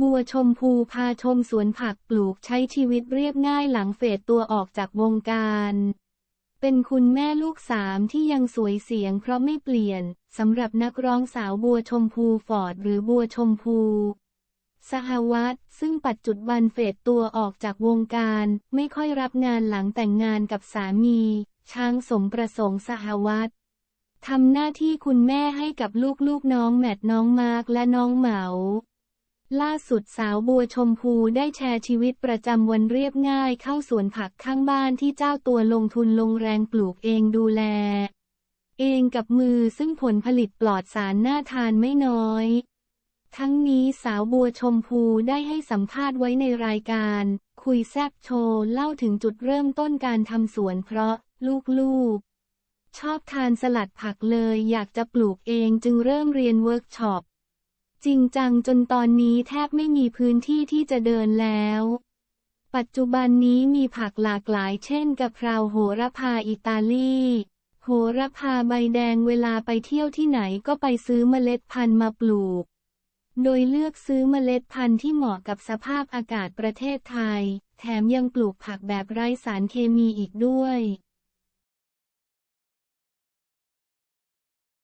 บัวชมพูพาชมสวนผักปลูกใช้ชีวิตเรียบง่ายหลังเฟดตัวออกจากวงการ เป็นคุณแม่ลูกสามที่ยังสวยเสียงเพราะไม่เปลี่ยน สำหรับนักร้องสาวบัวชมพูฟอร์ดหรือบัวชมพู สหวัตซึ่งปัจจุบันเฟดตัวออกจากวงการ ไม่ค่อยรับงานหลังแต่งงานกับสามี ช้างสมประสงค์สหวัตทำหน้าที่คุณแม่ให้กับลูกๆน้องแมทน้องมาร์กและน้องเหมา ล่าสุดสาวบัวชมพูได้แชร์ชีวิตประจำวันเรียบง่ายเข้าสวนผักข้างบ้านที่เจ้าตัวลงทุนลงแรงปลูกเองดูแล เองกับมือซึ่งผลผลิตปลอดสารน่าทานไม่น้อย ทั้งนี้สาวบัวชมพูได้ให้สัมภาษณ์ไว้ในรายการ คุยแซบโชว์ เล่าถึงจุดเริ่มต้นการทำสวนเพราะลูกๆ ชอบทานสลัดผักเลยอยากจะปลูกเองจึงเริ่มเรียนเวิร์กช็อป จริงจังจนตอนนี้แทบไม่มีพื้นที่ที่จะเดินแล้ว ปัจจุบันนี้มีผักหลากหลายเช่นกะเพราโหระพาอิตาลี โหระพาใบแดงเวลาไปเที่ยวที่ไหนก็ไปซื้อเมล็ดพันธุ์มาปลูก โดยเลือกซื้อเมล็ดพันธุ์ที่เหมาะกับสภาพอากาศประเทศไทย แถมยังปลูกผักแบบไร้สารเคมีอีกด้วย